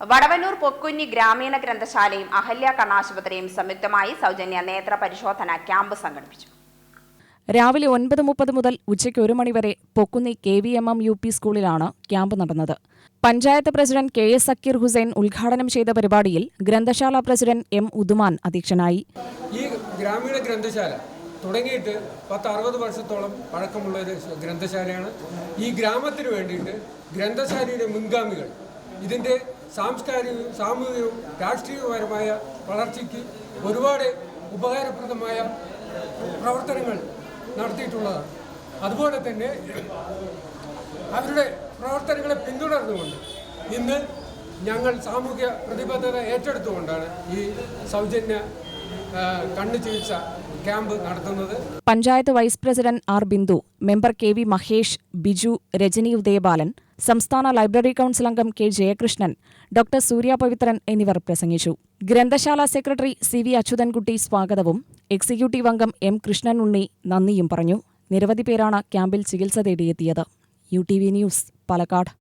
വടവന്നൂർ പൊക്കുഞ്ഞി ഗ്രാമീണ ഗ്രന്ഥശാലയും അഹല്യ കണ്ണാശുപത്രിയും സംയുക്തമായി സൗജന്യ നേത്ര പരിശോധന ക്യാമ്പ് സംഘടിപ്പിച്ചു. രാവിലെ ഒൻപത് മുപ്പത് മുതൽ ഉച്ചയ്ക്ക് ഒരു മണിവരെ Pokkunni K V M M U P സ്കൂളിലാണ് ക്യാമ്പ് നടന്നത്. Panchayat president K S Sakeer Hussain ഉദ്ഘാടനം ചെയ്ത പരിപാടിയിൽ ഗ്രന്ഥശാല പ്രസിഡന്റ് എം ഉദുമാൻ അധ്യക്ഷനായി. ഈ ഗ്രാമീണ ഗ്രന്ഥശാല തുടങ്ങിയിട്ട് പത്ത് അറുപത് വർഷത്തോളം പഴക്കമുള്ള ഒരു ഗ്രന്ഥശാലയാണ്. ഈ ഗ്രാമത്തിന് വേണ്ടിയിട്ട് ഗ്രന്ഥശാലയുടെ മുൻഗാമികൾ ഇതിന്റെ സാംസ്കാരികവും സാമൂഹികവും രാഷ്ട്രീയപരമായ വളർച്ചയ്ക്ക് ഒരുപാട് ഉപകാരപ്രദമായ പ്രവർത്തനങ്ങൾ നടത്തിയിട്ടുള്ളതാണ്. അതുപോലെ തന്നെ അവരുടെ പ്രവർത്തനങ്ങളെ പിന്തുടർന്നുകൊണ്ട് ഇന്ന് ഞങ്ങൾ സാമൂഹ്യ പ്രതിബദ്ധത ഏറ്റെടുത്തുകൊണ്ടാണ് ഈ സൗജന്യ camp panchayat vice president R Bindu member K V Mahesh Biju Rajani Udayabalan സംസ്ഥാന ലൈബ്രറി കൌൺസിൽ അംഗം കെ ജയകൃഷ്ണൻ ഡോക്ടർ സൂര്യ പവിത്രൻ എന്നിവർ പ്രസംഗിച്ചു. ഗ്രന്ഥശാല സെക്രട്ടറി സി വി അച്യുതൻകുട്ടി സ്വാഗതവും എക്സിക്യൂട്ടീവ് അംഗം എം കൃഷ്ണൻ ഉണ്ണി നന്ദിയും പറഞ്ഞു. നിരവധി പേരാണ് ക്യാമ്പിൽ ചികിത്സ തേടിയെത്തിയത്. U T V news Palakkad.